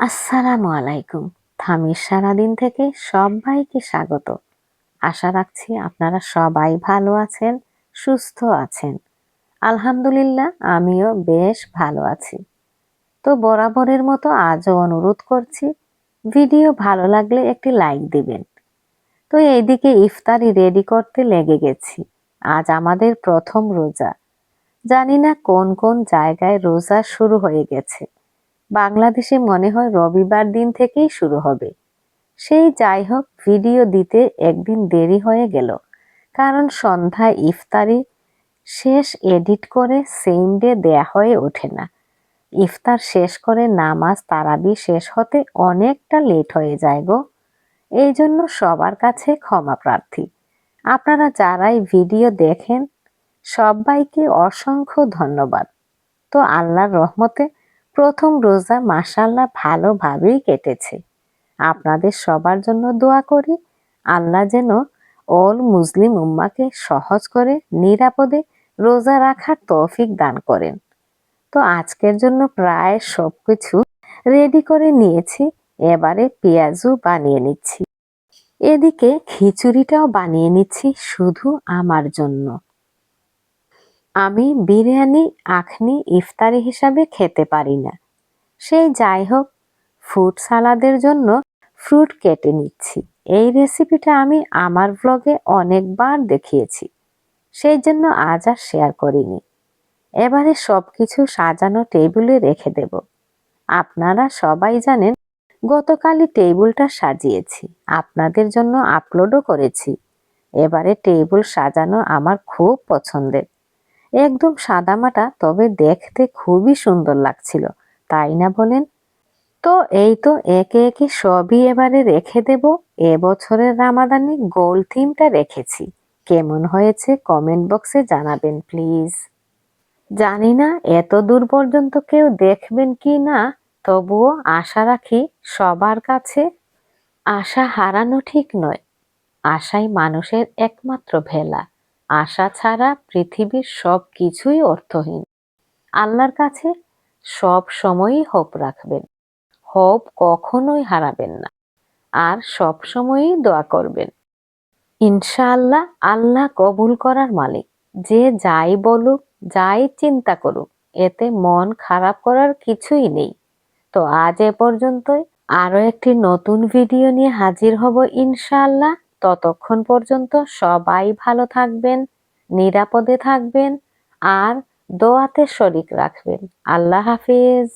আসসালামু আলাইকুম। থামির সারাদিন থেকে সবাইকে স্বাগত। আশা রাখছি আপনারা সবাই ভালো আছেন, সুস্থ আছেন। আলহামদুলিল্লাহ, আমিও বেশ ভালো আছি। তো বরাবরের মতো আজও অনুরোধ করছি, ভিডিও ভালো লাগলে একটি লাইক দিবেন। তো এইদিকে ইফতারি রেডি করতে লেগে গেছি। আজ আমাদের প্রথম রোজা। জানি না কোন কোন জায়গায় রোজা শুরু হয়ে গেছে। বাংলাদেশে মনে হয় রবিবার দিন থেকেই শুরু হবে। সেই যাই হোক ভিডিও দিতে একদিন দেরি হয়ে গেল। কারণ সন্ধ্যায় ইফতারি শেষ এডিট করে সেম ডে দেয়া হয়ে ওঠে না। ইফতার শেষ করে নামাজ তারাবি শেষ হতে অনেকটা লেট হয়ে যায় গো। এই জন্য সবার কাছে ক্ষমা প্রার্থী। আপনারা যারাই ভিডিও দেখেন, সবাইকে অসংখ্য ধন্যবাদ। তো আল্লাহর রহমতে প্রথম রোজা মাসাল্লাহ ভালোভাবেই কেটেছে। আপনাদের সবার জন্য দোয়া করি, আল্লাহ যেন অল মুসলিম উম্মাকে সহজ করে, নিরাপদে রোজা রাখার তৌফিক দান করেন। তো আজকের জন্য প্রায় সব কিছু রেডি করে নিয়েছি, এবারে পেঁয়াজও বানিয়ে নিচ্ছি। এদিকে খিচুড়িটাও বানিয়ে নিচ্ছি শুধু আমার জন্য। আমি বিরিয়ানি, আখনি, ইফতারি হিসাবে খেতে পারি না। সেই যাই হোক, ফ্রুট সালাদের জন্য ফ্রুট কেটে নিচ্ছি। এই রেসিপিটা আমি আমার ব্লগে অনেকবার দেখিয়েছি। সেই জন্য আজ আর শেয়ার করিনি। এবারে সব কিছু সাজানো টেবিলে রেখে দেব। আপনারা সবাই জানেন, গতকালই টেবিলটা সাজিয়েছি। আপনাদের জন্য আপলোডও করেছি। এবারে টেবিল সাজানো আমার খুব পছন্দের। একদম সাদামাটা, তবে দেখতে খুবই সুন্দর লাগছিল। তাই না বলেন? তো এই তো একে একে সবই এবারে রেখে দেব। এবছরের রামাদানি গোল থিমটা রেখেছি। কেমন হয়েছে কমেন্ট বক্সে জানাবেন, প্লিজ। জানি না এত দূর পর্যন্ত কেউ দেখবেন কি না, তবুও আশা রাখি সবার কাছে আশা হারানো ঠিক নয়। আশাই মানুষের একমাত্র ভেলা। আশা ছাড়া পৃথিবীর সব কিছুই অর্থহীন। আল্লাহর কাছে সব সময়ই হোপ রাখবেন। হোপ কখনোই হারাবেন না। আর সব সময়ই দোয়া করবেন। ইনশাআল্লাহ আল্লাহ কবুল করার মালিক। যে যাই বলুক, যাই চিন্তা করুক, এতে মন খারাপ করার কিছুই নেই। তো আজ এ পর্যন্তই। আরও একটি নতুন ভিডিও নিয়ে হাজির হব ইনশাআল্লাহ। ততক্ষণ পর্যন্ত সবাই ভালো থাকবেন নিরাপদে থাকবেন আর দোয়াতে শরিক রাখবেন। আল্লাহ হাফিজ।